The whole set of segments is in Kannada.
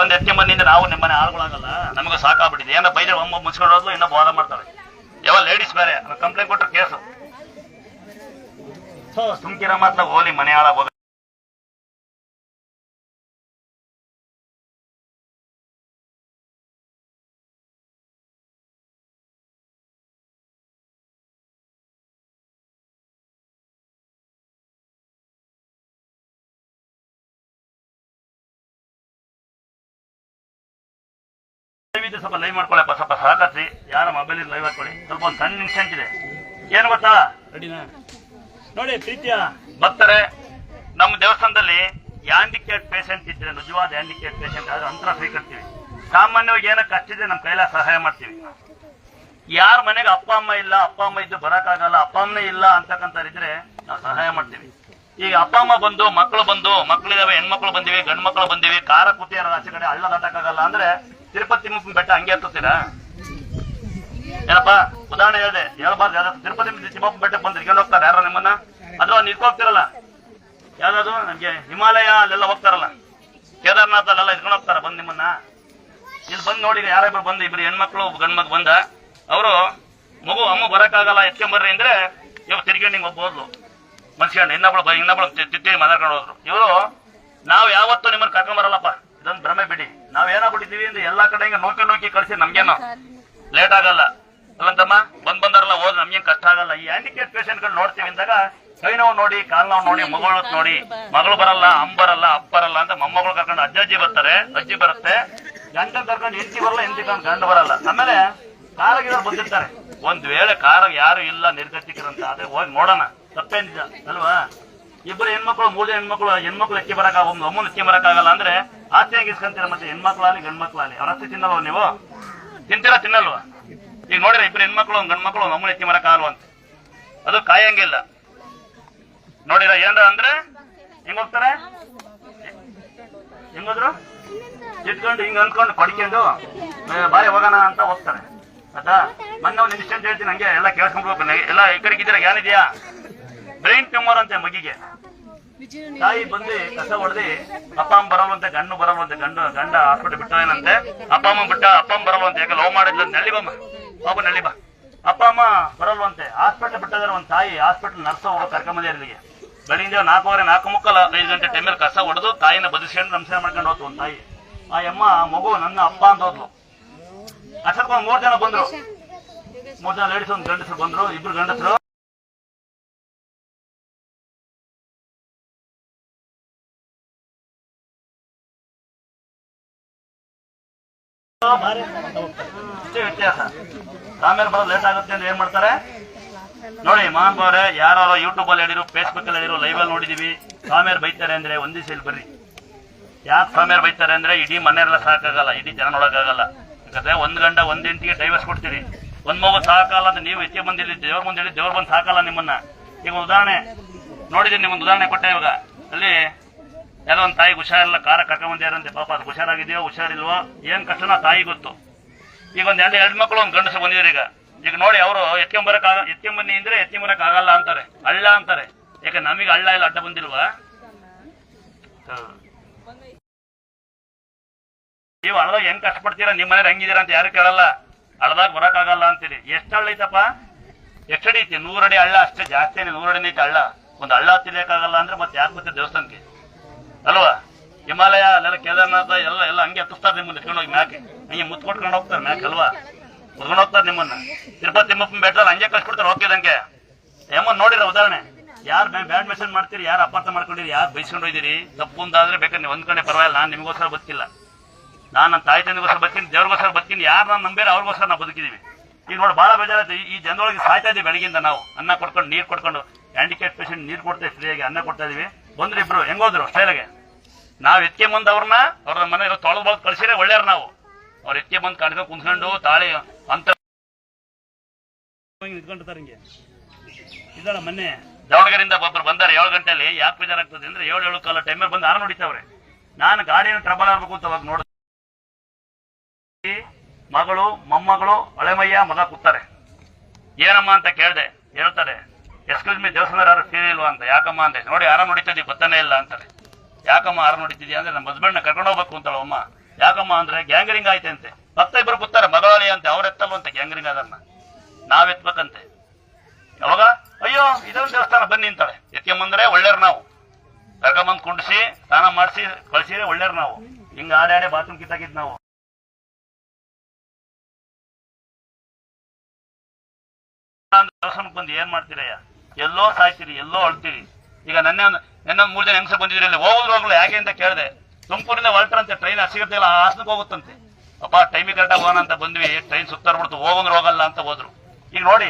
ಒಂದ್ ಎತ್ತಿ ಮಂದಿಯಿಂದ ನಾವು ನಿಮ್ಮನೆ ಆಳುಗಳಾಗಲ್ಲ, ನಮಗೆ ಸಾಕಾಗ್ಬಿಟ್ಟಿದೆ. ಏನೋ ಬೈದ್ರೆ ಒಮ್ಮ ಮುಚ್ಕೊಂಡು ಹೋದ್ಲು ಇನ್ನೂ ವಾದ ಮಾಡ್ತಾರೆ ಯಾವ ಲೇಡೀಸ್ ಬೇರೆ ಕಂಪ್ಲೇಂಟ್ ಕೊಟ್ಟರು ಕೇಸು. ಸುಮ್ಕಿರ ಮಾತ್ರ ಹೋಲಿ ಮನೆ ಹಾಳಾಗ ದಯವಿಟ್ಟು ಸ್ವಲ್ಪ ಲೈವ್ ಮಾಡ್ಕೊಳ್ಳಪ್ಪ ಸ್ವಲ್ಪ ಸಹಕರಿಸಿ ಯಾರ ಮೊಬೈಲ್ ಲೈವ್ ಹಾಕೊಳ್ಳಿ ಸ್ವಲ್ಪ ಒಂದು ಸಣ್ಣ ಇನ್ಸಿಡೆಂಟ್ ಇದೆ ಏನು ಗೊತ್ತಾ? ರೆಡಿನಾ? ನೋಡಿ ಪ್ರೀತಿಯ. ಭಕ್ತರೆ ನಮ್ಮ ದೇವಸ್ಥಾನದಲ್ಲಿ ಹ್ಯಾಂಡಿಕ್ಯಾಪ್ ಪೇಷಂಟ್ ಇದ್ರೆ ನಿಜವಾದ ಹ್ಯಾಂಡಿಕ್ಯಾಪ್ ಪೇಷಂಟ್ ಆದ್ರೆ ಅಂತರ ಸ್ವೀಕರಿಸ್ತೀವಿ. ಸಾಮಾನ್ಯವಾಗಿ ಏನೋ ಕಷ್ಟಿದ್ರೆ ಇದೆ ನಮ್ಮ ಕೈಲ ಸಹಾಯ ಮಾಡ್ತೀವಿ. ಯಾರ ಮನೆಗೆ ಅಪ್ಪ ಅಮ್ಮ ಇಲ್ಲ ಅಪ್ಪ ಅಮ್ಮ ಇದ್ದು ಬರಕ್ಕಾಗಲ್ಲ ಅಪ್ಪ ಅಮ್ಮನೇ ಇಲ್ಲ ಅಂತಕ್ಕಂಥವ್ರಿದ್ರೆ ನಾವು ಸಹಾಯ ಮಾಡ್ತೀವಿ. ಈಗ ಅಪ್ಪ ಅಮ್ಮ ಬಂದು ಮಕ್ಕಳು ಬಂದು ಮಕ್ಕಳಿದಾವೆ ಹೆಣ್ಮಕ್ಳು ಬಂದಿವೆ ಗಂಡು ಮಕ್ಕಳು ಬಂದಿವೆ ಕಾರ ಕೂತಿಯಾರ ಆಚೆ ಕಡೆ ಹಳ್ಳ ದಾಟಕ್ಕಾಗಲ್ಲ ಅಂದ್ರೆ ತಿರುಪತಿ ಬೆಟ್ಟ ಹಂಗೆ ಹತ್ತುತ್ತೀರಾ ಏನಪ್ಪ, ಉದಾಹರಣೆ ಹೇಳಿದೆ, ಹೇಳ್ಬಾರ್ದು ತಿರುಪತಿ ತಿಮ್ಮಪ್ಪ ಬೆಟ್ಟ ಬಂದು ಹೋಗ್ತಾರೆ? ಯಾರೋ ನಿಮ್ಮನ್ನ? ಅದ್ರ ನಿಂತ್ಕೊ ಹೋಗ್ತಿರಲ್ಲ ಯಾವ್ದಾದ್ರು ನಮ್ಗೆ ಹಿಮಾಲಯ, ಅಲ್ಲೆಲ್ಲ ಹೋಗ್ತಾರಲ್ಲ? ಕೇದಾರ್ನಾಥ್ ಅಲ್ಲೆಲ್ಲ ಇಟ್ಕೊಂಡು ಹೋಗ್ತಾರ, ಬಂದ್ ನಿಮ್ಮನ್ನ. ಇಲ್ಲಿ ಬಂದು ನೋಡಿ ಯಾರಿಬ್ರು ಬಂದು, ಇಬ್ರು ಹೆಣ್ಮಕ್ಳು ಗಂಡ್ ಮಗ್ ಬಂದ. ಅವರು ಮಗು ಅಮ್ಮ ಬರಕ್ಕಾಗಲ್ಲ, ಎತ್ಕೊಂಬರ್ರಿ ಅಂದ್ರೆ ಇವಾಗ ತಿರ್ಗಿ ಹಿಂಗ್ ಒಬ್ಬ ಹೋದ್ಲು. ಮನ್ಸ್ಕೊಂಡು, ಇನ್ನೊಬ್ಳು ಇನ್ನೊಬ್ಳು ತಿತ್ತಿ ಮಾತಾಡ್ಕೊಂಡು ಹೋದ್ರು. ಇವರು, ನಾವು ಯಾವತ್ತೂ ನಿಮ್ಮನ್ನ ಕರ್ಕೊಂಡ್ ಬರಲ್ಲಪ್ಪ ಇದೊಂದು ಭ್ರಮೆ ಬಿಡಿ. ನಾವ್ ಏನಾಗ್ಬಿಟ್ಟಿದೀವಿ ಅಂದ್ರೆ ಎಲ್ಲಾ ಕಡೆ ಹಿಂಗ ನೋಕಿ ನೋಕಿ ಕಳ್ಸಿ ನಮ್ಗೇನು? ಲೇಟ್ ಆಗಲ್ಲ. ಅಲ್ಲಂತಮ್ಮ, ಬಂದ್ ಬಂದಾರಲ್ಲ, ಹೋದ್ ನಮ್ಗೇನ್ ಕಷ್ಟ ಆಗಲ್ಲ. ಈ ಹ್ಯಾಂಡಿಕೇಟ್ ಪೇಷಂಟ್ಗಳು ನೋಡ್ತೀವಿ ಅಂದಾಗ ಕೈ ನೋವು ನೋಡಿ ಕಾಲ್ ನೋವು ನೋಡಿ, ಮಗಳು ನೋಡಿ, ಮಗಳು ಬರಲ್ಲ ಅಂಬರಲ್ಲ ಅಪ್ಪರಲ್ಲ ಅಂತ ಮೊಮ್ಮಗಳು ಕರ್ಕೊಂಡು ಅಜ್ಜಜ್ಜಿ ಬರ್ತಾರೆ. ಅಜ್ಜಿ ಬರುತ್ತೆ. ಗಂಡ ಕರ್ಕೊಂಡು ಹೆಂಡತಿ ಬರಲ್ಲ, ಹೆಂಡತಿ ಕರ್ಕೊಂಡು ಗಂಡ ಬರಲ್ಲ. ಆಮೇಲೆ ಕಾರಾಗಿರೋರು ಬಂದಿರ್ತಾರೆ. ಒಂದ್ ವೇಳೆ ಕಾರಾಗ ಯಾರು ಇಲ್ಲ ನಿರ್ಗತಿಕರಂತ ಅದೇ ಹೋಗಿ ನೋಡೋಣ. ತಪ್ಪೇನಿಲ್ಲ, ಅಲ್ವಾ? ಇಬ್ಬರು ಹೆಣ್ಮಕ್ಳು, ಮೂರು ಹೆಣ್ಮಕ್ಳು ಹೆಣ್ಮಕ್ಳು ಎತ್ತಿ ಬರಕ್ ಒಂದು ಅಮ್ಮನ ಎತ್ತಿ ಆಗಲ್ಲ ಅಂದ್ರೆ ಆಸ್ತಿ ಹೆಂಗ್ ಇಸ್ಕೊಂತೀರ ಮತ್ತೆ ಹೆಣ್ಮಕ್ಳಾಗಲಿ ಗಂಡ್ಮಕ್ಳಾಗಲಿ ಅವ್ರ ಆಸ್ತಿ ತಿನ್ನಲ್ವ ನೀವು? ತಿಂತೀರಾ, ತಿನ್ನಲ್ವಾ? ಈಗ ನೋಡಿರ ಇಬ್ರು ಹೆಣ್ಮಕ್ಳು, ಒಂದು ಗಂಡ್ಮಕ್ಳು, ಒಂದು ಅಮ್ಮನ ಎತ್ತಿ ಅಂತ. ಅದು ಕಾಯಂಗಿಲ್ಲ. ನೋಡಿರ ಏನ್ರ ಅಂದ್ರೆ, ಹೆಂಗ ಹೋಗ್ತಾರೆ? ಹೆಂಗದ್ರು? ಇಟ್ಕೊಂಡು ಹಿಂಗ್ ಅನ್ಕೊಂಡು ಪಡ್ಕೊಂಡು ಬಾರಿ ಹೋಗೋಣ ಅಂತ ಹೋಗ್ತಾರೆ. ಆಯ್ತಾ? ಮೊನ್ನೆ ಒಂದು ಇನ್ಸ್ಟೆಂಟ್ ಹೇಳ್ತೀನಿ, ಹಂಗೆ ಎಲ್ಲ ಕೇಳ್ಕೊಂಡ್ಬೇಕು ಎಲ್ಲ ಈ ಕಡೆಗೆ ಇದ್ದೀರಾ ಏನಿದೆಯಾ? ಬ್ರೈನ್ ಟ್ಯೂಮರ್ ಅಂತೆ ಮಗಿಗೆ. ತಾಯಿ ಬಂದು ಕಸ ಹೊಡೆದಿ ಅಪ್ಪ ಅಮ್ಮ ಬರಲ್ವಂತೆ, ಗಂಡು ಬರಲ್ವಂತೆ, ಗಂಡು, ಗಂಡ ಹಾಸ್ಪಿಟಲ್ ಬಿಟ್ಟವೇನಂತೆ ಅಪ್ಪ ಅಮ್ಮ ಬಿಟ್ಟ ಅಪ್ಪ ಅಮ್ಮ ಬರಲ್ವಂತೆ, ಯಾಕೆ ಲವ್ ಮಾಡಿದ್ಲು ನಳ್ಳಿ ಬಮ್ಮ ಬಾಬು ನಳ್ಳಿ ಬಾ. ಅಪ್ಪ ಅಮ್ಮ ಬರಲ್ವಂತೆ. ಹಾಸ್ಪಿಟಲ್ ಬಿಟ್ಟಿದ್ರೆ ಒಂದ್ ತಾಯಿ, ಹಾಸ್ಪಿಟಲ್ ನರ್ಸ್ ಹೋಗೋ ಕರ್ಕೊಂಬಂದಿ ಇಲ್ಲಿಗೆ. ಬೆಳಿಗ್ಗೆ ನಾಲ್ಕೂವರೆ ನಾಲ್ಕು ಮುಕ್ಕಲ್ಲ ಐದು ಗಂಟೆ ಟೈಮಲ್ಲಿ ಕಸ ಹೊಡೆದು ತಾಯಿನ ಬದಿಸ್ಕೊಂಡು ನಮಸ್ಕಾರ ಮಾಡ್ಕೊಂಡು ಹೋತು ಒಂದ್ ತಾಯಿ. ಆ ಅಮ್ಮ ಮಗು ನನ್ನ ಅಪ್ಪ ಅಂತ ಹೋದ್ಲು. ಅಷ್ಟೊಂದು ಮೂರ್ ಜನ ಬಂದ್ರು. ಮೂರ್ ಜನ ಲೇಡೀಸ್ ಒಂದು ಗಂಡಸರು ಬಂದ್ರು, ಇಬ್ರು ಗಂಡಸರು. ಇಷ್ಟೇ ವ್ಯತ್ಯಾಸ. ಆಮೇಲೆ ಬರೋದು ಲೇಟ್ ಆಗುತ್ತೆ ಅಂದ್ರೆ ಏನ್ ಮಾಡ್ತಾರೆ? ನೋಡಿ ಮಹಾನ್ಭಾವ್ರೆ ಯಾರು ಯೂಟ್ಯೂಬ್ ಅಲ್ಲಿ ಹೇಳಿರು ಫೇಸ್ಬುಕ್ ಅಲ್ಲಿ ಹೇಳಿರು ಲೈವ್ ಅಲ್ಲಿ ನೋಡಿದೀವಿ. ಸ್ವಾಮಿಯರ್ ಬೈತಾರೆ ಅಂದ್ರೆ ಒಂದೇ ಸೇಲ್ ಬರ್ರಿ. ಯಾಕೆ ಸ್ವಾಮಿಯರ್ ಬೈತಾರೆ ಅಂದ್ರೆ ಇಡೀ ಮನೆಯಲ್ಲ ಸಾಕಾಗಲ್ಲ, ಇಡೀ ಜನ ನೋಡಕ್ಕಾಗಲ್ಲ ಯಾಕಂದ್ರೆ ಒಂದ್ ಗಂಟ ಒಂದ್ ಇಂಟಿಗೆ ಡೈವರ್ಸ್ ಕೊಡ್ತೀರಿ. ಒಂದ್ ಮಗು ಸಾಕಲ್ಲ ಅಂತ ನೀವು ಹೆಚ್ಚೆ ಬಂದಿರಿ ದೇವ್ರ ಹೇಳಿ ದೇವ್ರ ಬಂದ್ ಸಾಕಲ್ಲ ನಿಮ್ಮನ್ನ. ಈಗ ಉದಾಹರಣೆ, ನೋಡಿದೀನಿ ನಿಮ್ಗೆ ಉದಾಹರಣೆ ಕೊಟ್ಟೆ ಇವಾಗ. ಅಲ್ಲಿ ಯಾರೋ ಒಂದು ತಾಯಿಗೆ ಹುಷಾರಿಲ್ಲ, ಕಾರ ಕರ್ಕೊಂಡ್ಬಂದಿರಂತೆ ಪಾಪ ಅದು ಹುಷಾರಾಗಿದೆಯೋ, ಹುಷಾರಿಲ್ವೋ, ಏನು ಕಷ್ಟನ ತಾಯಿ ಗೊತ್ತು. ಈಗ ಒಂದು ಎರಡು ಎರಡು ಮಕ್ಕಳು ಒಂದು ಗಂಡಸ ಬಂದಿದ್ದಾರೆ ಈಗ. ಈಗ ನೋಡಿ ಅವರು ಎತ್ಕೊಂಬರಕ್ ಆಗ ಎತ್ಕೊಂಬನ್ನಿ ಅಂದ್ರೆ ಎತ್ಕೊಂಬರಕ್ ಆಗಲ್ಲ ಅಂತಾರೆ. ಹಳ್ಳ ಅಂತಾರೆ. ಯಾಕೆ ನಮಗೆ ಹಳ್ಳ ಇಲ್ಲ, ಅಡ್ಡ ಬಂದಿಲ್ವಾ. ನೀವು ಅಳ್ಳ ಹೆಂಗ್ ಕಷ್ಟಪಡ್ತೀರಾ? ನಿಮ್ಮ ಮನೇಲಿ ಹೆಂಗಿದ್ದೀರಾ ಅಂತ ಯಾರು ಕೇಳಲ್ಲ. ಹಳ್ಳದಾಗ ಬರಕ್ಕಾಗಲ್ಲ ಅಂತೀರಿ. ಎಷ್ಟು ಹಳ್ಳ ಐತಪ್ಪ? ಎಷ್ಟಡಿ ಐತಿ? ನೂರಡಿ ಹಳ್ಳ ಅಷ್ಟೇ ಜಾಸ್ತಿ ನೂರಡಿ ಐತಿ ಹಳ್ಳ ಒಂದು ಹಳ್ಳ ತಿಳಿಯಕ್ಕಾಗಲ್ಲ ಅಂದ್ರೆ ಮತ್ತೆ ಯಾಕೆ ಬರ್ತೀರಿ ದೇವಸ್ಥಾನಕ್ಕೆ? ಅಲ್ವಾ? ಹಿಮಾಲಯ, ಅಲ್ಲೆಲ್ಲ ಕೇದಾರ್ನಾಥ, ಎಲ್ಲ ಎಲ್ಲ ಹಂಗೆ ಹತ್ತಿಸ್ತಾರೆ ನಿಮ್ಮನ್ನ ಎತ್ಕೊಂಡು ಹೋಗಿ ಮ್ಯಾಕೆ. ಹಂಗೆ ಮುತ್ತು ಕೊಟ್ಕೊಂಡು ಹೋಗ್ತಾರೆ ಮ್ಯಾಕೆ, ಅಲ್ವಾ? ಮುತ್ಕೊಂಡು ಹೋಗ್ತಾರೆ ನಿಮ್ಮನ್ನ. ತಿರುಪತಿ ತಿಮ್ಮಪ್ಪನ ಬೆಟ್ಟದಲ್ಲಿ ಹಂಗೆ ಕಳ್ಸ್ಕೊಡ್ತಾರೆ ಹೋಗಿದಂಗೆ ಏಮನ್ ನೋಡಿರ ಉದಾಹರಣೆ. ಯಾರು ಬ್ಯಾಡ್ ಮೆಷನ್ ಮಾಡ್ತೀರಿ, ಯಾರು ಅಪಾರ್ಥ ಮಾಡ್ಕೊಂಡಿರಿ, ಯಾರು ಬೈಸ್ಕೊಂಡು ಹೋಯ್ದಿರಿ? ತಪ್ಪು ಅಂತಾದ್ರೆ ಬೇಕಾದ್ರೆ ನೀವು ಒಂದ್ ಕಡೆ ಪರವಾಗಿಲ್ಲ, ನಾನು ನಿಮಗೋಸ್ಕರ ಬದುಕಿಲ್ಲ. ನಾನು ನನ್ನ ತಾಯಿ ತಂದೆಗೋಸ್ಕರ ಬದುಕಿನಿ, ದೇವ್ರಿಗೋಸ್ಕರ ಬದುಕಿನಿ, ಯಾರು ನಾನು ನಂಬಿರೋ ಅವ್ರಿಗೋಸ್ಕರ ನಾವು ಬದುಕಿದೀವಿ. ಈಗ ನೋಡಿ ಬಹಳ ಬೇಜಾರಾಯ್ತು. ಈ- ಜನದೊಳಗೆ ಸಾಯ್ತಾ ಇದ್ದೀವಿ ಬೆಳಗಿಂದ ನಾವು. ಅನ್ನ ಕೊಡ್ಕೊಂಡು ನೀರು ಕೊಡ್ಕೊಂಡು ಹ್ಯಾಂಡಿಕ್ಯಾಪ್ ಪೇಷಂಟ್ ನೀರು ಕೊಡ್ತೇವೆ ಫ್ರೀಯಾಗಿ ಅನ್ನ ಕೊಡ್ತಾ ಇದೀವಿ. ಬಂದ್ರು ಇಬ್ರು ಹೆಂಗೋದ್ರು ಸ್ಟೈಲಾಗೆ ನಾವ್ ಎತ್ಕೆ ಬಂದ್ ಅವ್ರನ್ನ ಅವ್ರ ಮನೆ ತೊಳೆದು ಬಂದು ಕಳ್ಸಿದ್ರೆ ಒಳ್ಳೇರ್ ನಾವು. ಅವ್ರ ಎತ್ಕೆ ಬಂದ್ ಕಡ್ಕೊಂಡು ಕುಂತ್ಕೊಂಡು ತಾಳಿ ಅಂತ ನಿಂತ್ಕೊಂಡಿರ್ತಾರೆ ಹಿಂಗೆ. ಇದಲ್ಲ ಮೊನ್ನೆ. ದಾವಣಗೆರೆಯಿಂದ ಒಬ್ಬರು ಬಂದಾರೆ ಏಳು ಗಂಟೆಯಲ್ಲಿ ಯಾಕೆ ಬೇಜಾರಾಗ್ತದೆ ಅಂದ್ರೆ ಏಳು ಏಳು ಕಾಲ ಟೈಮಲ್ಲಿ ಬಂದು ಆರು ನೋಡಿತಾವ್ರೆ ನಾನು ಗಾಡಿನ ಟ್ರಬಲ್ ಆಗ್ಬೇಕು ಅಂತ ಅವಾಗ ನೋಡ ಮಗಳು ಮೊಮ್ಮಗಳು ಹಳೆಮಯ್ಯ ಮಗ ಕೂತಾರೆ. ಏನಮ್ಮ ಅಂತ ಕೇಳ್ದೆ ಹೇಳ್ತಾರೆ. ಎಕ್ಸ್ಕ್ಯೂಸ್ ಮೀ ದೇವಸ್ಥಾನ ಯಾರು ಇಲ್ವಾ ಅಂತ. ಯಾಕಮ್ಮ ಅಂತ ನೋಡಿ ಆರಾಮ್ ನೋಡಿತಿದ್ದೀವಿ ಗೊತ್ತಾನೆ ಇಲ್ಲ ಅಂತಾರೆ. ಯಾಕಮ್ಮ ಆರಾಮ್ ನೋಡಿತಿದ್ಯಾ ಅಂದ್ರೆ ನಮ್ಮ ಹಸ್ಬೆಂಡ್ನ ಕರ್ಕೊಂಡು ಹೋಗ್ಬೇಕು ಅಂತಳು ಅಮ್ಮ. ಯಾಕಮ್ಮ ಅಂದ್ರೆ ಗ್ಯಾಂಗರಿಂಗ್ ಆಯ್ತೆ ಅಂತೆ. ಭಕ್ತ ಇಬ್ರು ಕೂತಾರೆ ಮಗಳಾಳಿ ಅಂತೆ. ಅಂತ ಗ್ಯಾಂಗರಿಂಗ್ ಅದನ್ನ ನಾವ್ ಎತ್ಬೇಕಂತೆ. ಯಾವಾಗ? ಅಯ್ಯೋ, ಇದೊಂದು ದೇವಸ್ಥಾನ ಬನ್ನಿ ಅಂತಾಳೆ. ಎತ್ಕೊಂಬಂದ್ರೆ ಒಳ್ಳೇರು ನಾವು. ಕರ್ಕೊಂಬಂದ್ ಕುಂಡಿಸಿ, ಸ್ನಾನ ಮಾಡಿಸಿ, ಕಳ್ಸಿದ್ರೆ ಒಳ್ಳೇರ್ ನಾವು. ಹಿಂಗ ಆಡಾಡೆ ಬಾತ್ರೂಮ್ ಕಿತ್ತಾಕಿದ್ ನಾವು. ದೇವಸ್ಥಾನಕ್ಕೆ ಬಂದು ಏನ್ ಮಾಡ್ತೀರಯ್ಯ? ಎಲ್ಲೋ ಸಾಯ್ತೀರಿ, ಎಲ್ಲೋ ಅಳ್ತೀರಿ ಈಗ ನನ್ನ ನನ್ನ ಮೂರು ಜನ ಹೆಂಗಸ ಬಂದಿದ್ರಿ ಇಲ್ಲಿ. ಹೋಗೋದು ಹೋಗ್ಲು ಯಾಕೆ ಅಂತ ಕೇಳಿದೆ. ತುಮಕೂರಿಂದ ಹೊರಟ್ರಂತೆ ಟ್ರೈನ್ ಸಿಗುತ್ತಿಲ್ಲ ಆ ಹಾಸನಕ್ಕೆ ಹೋಗುತ್ತಂತೆ. ಅಪ್ಪ ಟೈಮಿಗೆ ಕರೆಕ್ಟಾಗಿ ಹೋಗೋಣ ಅಂತ ಬಂದ್ವಿ. ಟ್ರೈನ್ ಸುತ್ತಾಡ್ಬಿಡ್ತು. ಹೋಗಂದ್ರೆ ಹೋಗಲ್ಲ ಅಂತ ಹೋದ್ರು. ಈಗ ನೋಡಿ,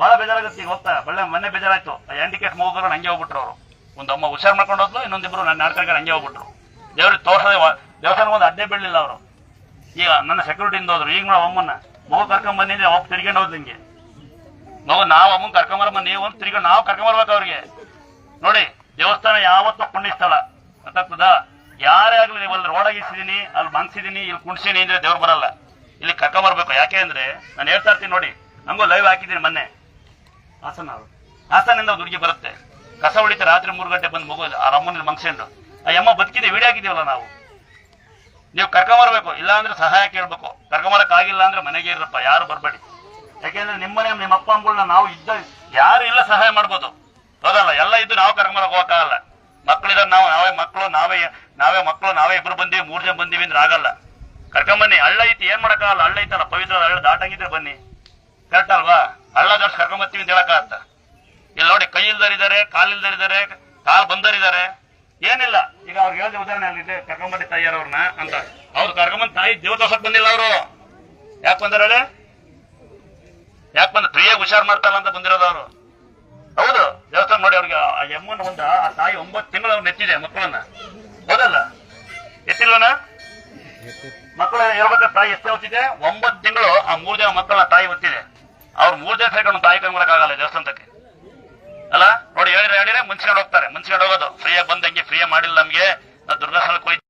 ಬಹಳ ಬೇಜಾರಾಗುತ್ತೆ ಈಗ ಹೋಗ್ತಾ. ಒಳ್ಳೆ ಮೊನ್ನೆ ಬೇಜಾರಾಯ್ತು. ಹ್ಯಾಂಡಿಕ್ಯಾಪ್ ಹೋಗೋರು ಹಂಗೆ ಹೋಗ್ಬಿಟ್ರು ಅವರು. ಒಂದು ಅಮ್ಮ ಹುಷಾರು ಮಾಡ್ಕೊಂಡು ಹೋದ್ಲು, ಇನ್ನೊಂದಿಬ್ರು ನನ್ನ ನಾಟಕ ಹಂಗೆ ಹೋಗ್ಬಿಟ್ರು. ದೇವ್ರಿಗೆ ತೋರ್ಸದೆ ದೇವಸ್ಥಾನಕ್ಕೆ ಒಂದು ಅಡ್ಡೆ ಬೀಳಲಿಲ್ಲ ಅವರು. ಈಗ ನನ್ನ ಸೆಕ್ಯೂರಿಟಿಯಿಂದ ಹೋದ್ರು. ಈಗ ನಾವು ಅಮ್ಮನ್ನ. ಮಗು ಕರ್ಕೊಂಡ್ ಬಂದಿದ್ದೆ ಹೋಗಿ ತಿರ್ಕೊಂಡು ಹೋದ್ ನಿಂಗೆ ಮಗು ನಾವು ಅಮ್ಮನ್ ಕರ್ಕೊಂಬರಮ್ಮ ನೀವು ಅಂತ ತಿರ್ಗಿ ನಾವು ಕರ್ಕೊಂಬರ್ಬೇಕು ಅವ್ರಿಗೆ. ನೋಡಿ, ದೇವಸ್ಥಾನ ಯಾವತ್ತೂ ಪುಣ್ಯ ಸ್ಥಳ ಗೊತ್ತಾಗ್ತದ? ಯಾರೇ ಆಗ್ಲಿ ನೀವು ಅಲ್ಲಿ ರೋಡಾಗಿ ಇಸಿದೀನಿ ಅಲ್ಲಿ ಮನ್ಸಿದೀನಿ ಇಲ್ಲಿ ಕುಣ್ಸಿನಿ ಅಂದ್ರೆ ದೇವ್ರು ಬರಲ್ಲ. ಇಲ್ಲಿ ಕರ್ಕೊಂಬರ್ಬೇಕು ಯಾಕೆ ಅಂದ್ರೆ, ನಾನು ಹೇಳ್ತಾ ಇರ್ತೀನಿ ನೋಡಿ ನಮಗೂ ಲೈವ್ ಹಾಕಿದ್ದೀನಿ ಮೊನ್ನೆ. ಹಾಸನ ಅವರು. ಹಾಸನಿಂದ ದುರ್ಗಿ ಹುಡುಗಿ ಬರುತ್ತೆ. ಕಸ ಉಳಿತ ರಾತ್ರಿ ಮೂರು ಗಂಟೆ ಬಂದು ಮಗು, ಆ ರಮ್ಮನಲ್ಲಿ ಮಂಗ್ಸಂಡು ಆ ಅಮ್ಮ ಬದುಕಿದೆ ವಿಡಿಯೋ ಹಾಕಿದೀವಲ್ಲ ನಾವು. ನೀವು ಕರ್ಕೊಂಬರ್ಬೇಕು ಇಲ್ಲ ಅಂದ್ರೆ ಸಹಾಯ ಕೇಳ್ಬೇಕು. ಕರ್ಕೊಂಬರಕ್ ಆಗಿಲ್ಲ ಅಂದ್ರೆ ಮನೆಗೆ ಇರಪ್ಪ, ಯಾರು ಬರಬೇಡಿ. ಯಾಕೆಂದ್ರೆ ನಿಮ್ಮನೆ ನಿಮ್ಮ ಅಪ್ಪ ಅಮ್ಮಗಳನ್ನ ನಾವು ಇದ್ದ ಯಾರು ಇಲ್ಲ ಸಹಾಯ ಮಾಡ್ಬೋದು. ಹೌದಲ್ಲ? ಎಲ್ಲ ಇದ್ದು ನಾವು ಕರ್ಕೊಂಬರಕ್ ಹೋಗಕ್ಕಾಗಲ್ಲ. ಮಕ್ಕಳಿದ ನಾವು, ನಾವೇ ಮಕ್ಕಳು, ನಾವೇ ನಾವೇ ಮಕ್ಕಳು, ನಾವೇ ಇಬ್ರು ಬಂದಿವಿ, ಮೂರ್ ಜನ ಬಂದೀವಿ ಅಂದ್ರೆ ಆಗಲ್ಲ. ಕರ್ಕೊಂಬನ್ನಿ ಹಳ್ಳ ಐತಿ, ಏನ್ ಮಾಡಕ್ಕಾಗಲ್ಲ? ಹಳ್ಳ ಐತಲ್ಲ, ಪವಿತ್ರ ಹಳ್ಳ, ದಾಟಂಗಿದ್ರೆ ಬನ್ನಿ. ಕರೆಕ್ಟ್ ಅಲ್ವಾ? ಹಳ್ಳ ದಾಟ್ ಕರ್ಕೊಂಬರ್ತೀವಿ ಅಂತ ಹೇಳಕ್ಕಾಗತ್ತ. ಇಲ್ಲಿ ನೋಡಿ, ಕೈ ಇಲ್ದರಿದ್ದಾರೆ ಕಾಲ್ ಇಲ್ದರಿದ್ದಾರೆ ಕಾಲ್ ಬಂದರಿದ್ದಾರೆ ಏನಿಲ್ಲ. ಈಗ ಅವ್ರು ಹೇಳಿದ ಉದಾಹರಣೆ ಅಲ್ಲಿದೆ ಕರ್ಕೊಂಬಂದಿ ತಾಯಿಯರವ್ರನ್ನ ಅಂತ. ಅವ್ರು ಕರ್ಕೊಂಬಂದ್ ತಾಯಿ ದೇವತಾಸಕ್ ಬಂದಿಲ್ಲ ಅವರು. ಯಾಕಂದ್ರೆ ಹೇಳಿ? ಯಾಕೆ ಬಂದ ಫ್ರೀಯಾಗಿ ಹುಷಾರ್ ಮಾಡ್ತಾರ ಅಂತ ಬಂದಿರೋದು ಅವರು? ಹೌದು. ದೇವಸ್ಥಾನ ನೋಡಿ ಅವ್ರಿಗೆ ಆ ಯಮ್ಮನ ಒಂದ ಆ ತಾಯಿ ಒಂಬತ್ತು ತಿಂಗಳು ಅವ್ರು ನೆತ್ತಿದೆ ಮಕ್ಕಳನ್ನ. ಹೌದಲ್ಲ ಎತ್ತಿಲ್ವನ ಮಕ್ಕಳು ಹೇಳ್ಬೇಕಾದ್ರೆ ತಾಯಿ ಎಷ್ಟೇ ಹೊತ್ತಿದೆ. ಒಂಬತ್ತು ತಿಂಗಳು ಆ ಮೂರ್ ಜನ ಮಕ್ಕಳನ್ನ ತಾಯಿ ಹೊತ್ತಿದೆ. ಅವ್ರು ಮೂರ್ ಜನ ಸೇರ್ಕೊಂಡು ತಾಯಿ ಕರ್ಕೊಳಕ್ಕಾಗಲ್ಲ ದೇವಸ್ಥಾನಕ್ಕೆ. ಅಲ್ಲ? ನೋಡಿ ಹೇಳಿದ್ರೆ ಹೇಳಿದ್ರೆ ಮುಂಚ್ಕೊಂಡು ಹೋಗ್ತಾರೆ. ಮುಂಚ್ಕೊಂಡು ಹೋಗೋದು. ಫ್ರೀಯಾಗಿ ಬಂದಂಗೆ ಫ್ರೀಯಾಗಿ ಮಾಡಿಲ್ಲ ನಮ್ಗೆ. ನಾವು ದುರ್ಗಾಸ್ಥಳಕ್ಕೆ ಹೋಯ್ತು.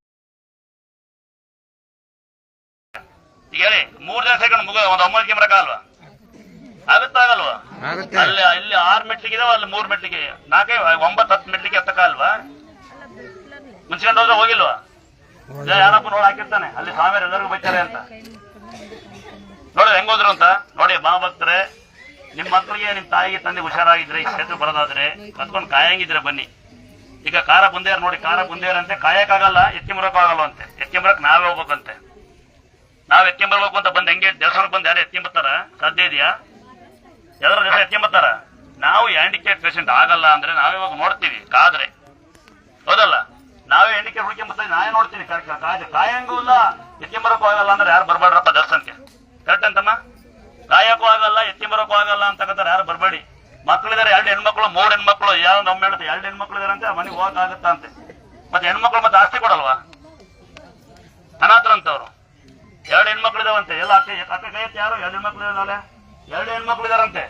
ಈಗ ಹೇಳಿ ಮೂರ್ ಜನ ಸೇರ್ಕೊಂಡು ಮುಗ ಒಂದು ಒಂಬತ್ತು ಬರಕ್ಕಾಗಲ್ವಾ ಆಗುತ್ತಾಗಲ್ವಾ? ಆಗುತ್ತೆ. ಅಲ್ಲಿ ಇಲ್ಲಿ ಆರ್ ಮೆಟ್ಲಿಗೆ ಇದಾವ ಅಲ್ಲಿ ಮೂರ್ ಮೆಟ್ಲಿಗೆ ನಾಲ್ಕೇ ಒಂಬತ್ತು ಹತ್ತು ಮೆಟ್ಲಿಗೆ ಎತ್ತಕ್ಕಲ್ವಾ? ಮುಂಚ್ಕೊಂಡು ಹೋದ್ರೆ ಹೋಗಿಲ್ವಾ? ಯಾರಪ್ಪ ನೋಡಿ ಹಾಕಿರ್ತಾನೆ. ಅಲ್ಲಿ ಸ್ವಾಮಿಯರು ಎಲ್ಲರಿಗೂ ಬೈತಾರೆ ಅಂತ. ನೋಡಿ ಹೆಂಗೋದ್ರು ಅಂತ? ನೋಡಿ ಮಾ ಭಕ್ತರೆ ನಿಮ್ಮ ಮಕ್ಕಳಿಗೆ ನಿಮ್ ತಾಯಿಗೆ ತಂದೆ ಹುಷಾರಾಗಿದ್ರೆ ಈ ಕ್ಷೇತ್ರ ಬರೋದಾದ್ರೆ ಕತ್ಕೊಂಡು ಕಾಯಂಗಿದ್ರೆ ಬನ್ನಿ. ಈಗ ಕಾರ ಬಂದೇರ್ ನೋಡಿ ಕಾರ ಬಂದೇರಂತೆ ಕಾಯಕ್ಕಾಗಲ್ಲ ಎತ್ತಿಂಬರಕ್ಕಾಗಲ್ಲ ಅಂತೆ. ಎತ್ತಿಂಬರಕ್ ನಾವೇ ಹೋಗ್ಬೇಕಂತೆ. ನಾವ್ ಎತ್ತಿಂಬರ್ಬೇಕು ಅಂತ ಬಂದ್ ಹೆಂಗೆ ದೇವಸ್ಥಾನಕ್ಕೆ ಬಂದು ಯಾರು ಎತ್ತಿಂಬರ್ತಾರ ಸಾಧ್ಯ ಇದೆಯಾ? ಯಾವ್ದಾರ ಜೊತೆ ಎತ್ತಿಂಬತ್ತಾರ ನಾವು ಹ್ಯಾಂಡಿಕ್ಯಾಪ್ ಪೇಷಂಟ್ ಆಗಲ್ಲ ಅಂದ್ರೆ ನಾವೇ ಇವಾಗ ನೋಡ್ತೀವಿ, ಕಾದ್ರೆ. ಹೌದಲ್ಲ? ನಾವೇ ಹ್ಯಾಂಡಿಕೇಟ್ ಹುಡ್ಕೊಂಬರ್ತಾ ನಾವೇ ನೋಡ್ತೀನಿ. ಕಾಯಂಗೂ ಇಲ್ಲ ಎತ್ಕೊಂಬರಕ್ಕೂ ಆಗಲ್ಲ ಅಂದ್ರೆ ಯಾರು ಬರ್ಬೇಡ್ರಪ್ಪ ದರ್ಶನಕ್ಕೆ ಕರೆಕ್ಟ್ ಅಂತಮ್ಮ? ಕಾಯಕ್ಕೂ ಆಗಲ್ಲ ಎತ್ತಿಂಬರಕ್ಕೂ ಆಗಲ್ಲ ಅಂತಕ್ಕಂತಾರೆ ಯಾರು ಬರಬೇಡಿ. ಮಕ್ಕಳಿದ್ದಾರೆ ಎರಡು ಹೆಣ್ಮಕ್ಳು, ಮೂರು ಹೆಣ್ಮಕ್ಳು, ಯಾರು ನಮ್ಮ ಹೇಳುತ್ತೆ ಎರಡು ಹೆಣ್ಮಕ್ಳು ಇದಾರೆ ಅಂತ ಮನೆಗೆ ಹೋಗಕ್ಕಾಗತ್ತಾ ಅಂತೆ ಮತ್ತೆ ಹೆಣ್ಮಕ್ಳು ಮತ್ತೆ ಆಸ್ತಿ ಕೊಡಲ್ವಾ ಅನಾಥರಂತವ್ರು ಎರಡು ಹೆಣ್ಮಕ್ಳು ಇದಾವಂತೆ ಎಲ್ಲ ಅಕ್ಕ ಅಕ್ಕ ಕೈ ಎತ್ತಿ ಯಾರು ಎರಡು ಹೆಣ್ಮಕ್ಳು ಇದಾವಲ್ಲ ಎರಡು ಹೆಣ್ಮಕ್ಳು ಇದಾರಂತೆ.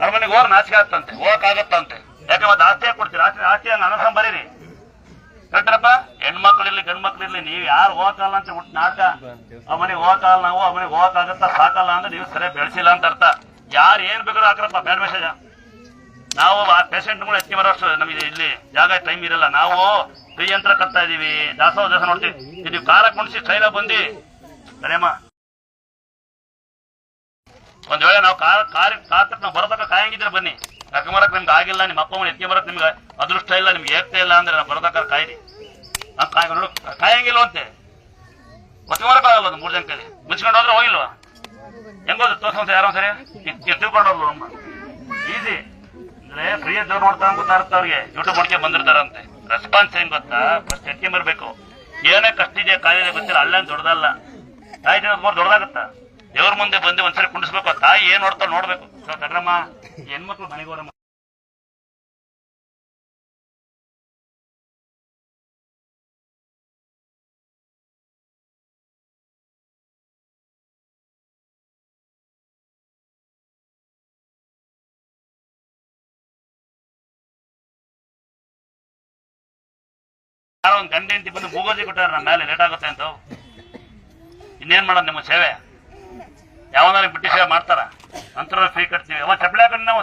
ಅವ್ರ ಮನೆಗೆ ಹೋರ್ ನಾಚಿಕೆ ಆಗ್ತಂತೆ ಹೋಗಕ್ ಆಗತ್ತಂತೆ ಯಾಕೆ ಮತ್ತೆ ಆಸ್ತಿಯಾಗಿ ಕೊಡ್ತೀರಿ? ಆಸ್ತಿ ಆಸ್ತಿ ಹಂಗ ಅನರ್ಹ ಬರೀರಿ. ಕರೆಕ್ಟರಪ್ಪ? ಹೆಣ್ಮಕ್ಳಿರ್ಲಿ ಗಂಡ್ಮಕ್ಳು ಮಕ್ಳಿರ್ಲಿ ನೀವು ಯಾರು ಹೋಗಕ್ಕಲ್ಲ ಅಂತ ಹುಟ್ಟು ನಾಟಕ? ಆ ಮನೆಗೆ ಹೋಗಕ್ಕಲ್ಲ ನಾವು ಆ ಮನೆಗೆ ಹೋಗಕ್ಕಾಗತ್ತ ಸಾಕಲ್ಲ ಅಂದ್ರೆ ನೀವು ಸರಿಯಾಗಿ ಬೆಳೆಸಿಲ್ಲ ಅಂತ ಅರ್ಥ. ಯಾರು ಏನ್ ಬೇಕಾದ್ರೂ ಹಾಕ್ರಪ್ಪ ಬ್ಯಾಡ್ ಮೆಸೇಜ್. ನಾವು ಆ ಪೇಷಂಟ್ಗಳು ಎತ್ತಿ ಬರೋಷ್ಟು ನಮಗೆ ಇಲ್ಲಿ ಜಾಗ ಟೈಮ್ ಇರಲ್ಲ. ನಾವು ಫ್ರೀ ಯಂತ್ರ ಕಟ್ತಾ ಇದೀವಿ. ದಾಸೋಹ ದಾಸ ನೋಡ್ತೀವಿ. ನೀವು ಕಾರ ಕುಣಿಸಿ ಟ್ರೈನ ಬಂದಿ. ಸರಿಯಮ್ಮ ಒಂದ್ ವೇಳೆ ನಾವು ಕಾರ್ ಕಾರ್ ನಾವು ಬರೋದಕ್ಕ ಕಾಯಂಗಿದ್ರೆ ಬನ್ನಿ. ಕರ್ಕೊಂಬರಕ್ ನಿಮ್ಗೆ ಆಗಿಲ್ಲ, ನಿಮ್ಮ ಅಪ್ಪ ಅಮ್ಮನ ಎತ್ಕೊಂಬರಕ್ ನಿಮ್ಗೆ ಅದೃಷ್ಟ ಇಲ್ಲ, ನಿಮ್ಗೆ ಏಕ್ತ ಇಲ್ಲ ಅಂದ್ರೆ ನಾವು ಬರೋದಕ್ಕ ಕಾಯ್ರಿ. ನಾವು ಕಾಯ್ ಕಾಯಂಗಿಲ್ಲ ಅಂತೆ. ಒತ್ಕೊಂಬರಕ್ಕಾಗಲ್ಲ ಒಂದು ಮೂರು ಜನ ಕೈಲಿ ಮುಚ್ಕೊಂಡು ಹೋದ್ರೆ ಹೋಗಿಲ್ವಾ? ಹೆಂಗೋದು ತೋರ್ಸಂತ ಯಾರೋ ಸರಿ ತಿಳ್ಕೊಂಡು ಹೋಗ್ಲು ಅಮ್ಮ. ಈಸಿ ಅಂದ್ರೆ ಫ್ರೀ ಇದ್ದವ್ರು ನೋಡ್ತಾ ಗೊತ್ತಾಗುತ್ತೆ ಅವ್ರಿಗೆ. ಯೂಟ್ಯೂಬ್ ಮಾಡ್ಕೊಂಡು ಬಂದಿರ್ತಾರಂತೆ ರೆಸ್ಪಾನ್ಸ್ ಹೆಂಗ್ ಗೊತ್ತಾ? ಫಸ್ಟ್ ಎತ್ಕೊಂಬರ್ಬೇಕು ಏನೇ ಕಷ್ಟ ಇದೆ, ಕಾಯಿಲೆ ಗೊತ್ತಿಲ್ಲ ಅಲ್ಲೇನು ದೊಡ್ಡದಲ್ಲ. ತಾಯಿ ಮೂರು ದೊಡ್ಡದಾಗತ್ತ? ದೇವ್ರ ಮುಂದೆ ಬಂದು ಒಂದ್ಸರಿ ಕುಂಡಿಸ್ಬೇಕು ತಾಯಿ ಏನ್ ನೋಡ್ತಾ ನೋಡ್ಬೇಕು. ತಡ್ರಮ್ಮ, ಹೆಣ್ಮಕ್ಳು ಮನೆಗೋರಮ್ಮ ಯಾರೋ ಒಂದ್ ಗಂಟೆ ಹೆಂಡತಿ ಬಂದು ಮೂಗೋಜಿ ಕೊಟ್ಟಾರ ನಮ್ಮ ಮೇಲೆ ಲೇಟ್ ಆಗುತ್ತೆ ಅಂತ. ಇನ್ನೇನ್ ಮಾಡೋದು ನಿಮ್ಮ ಸೇವೆ? ಯಾವನಾರ ಸೇವೆ ಮಾಡ್ತಾರ? ಫ್ರೀ ಕಟ್ತೀವಿ. ಅವ ಚಪ್ಪಲಿ ಹಾಕೊಂಡು ನಾವು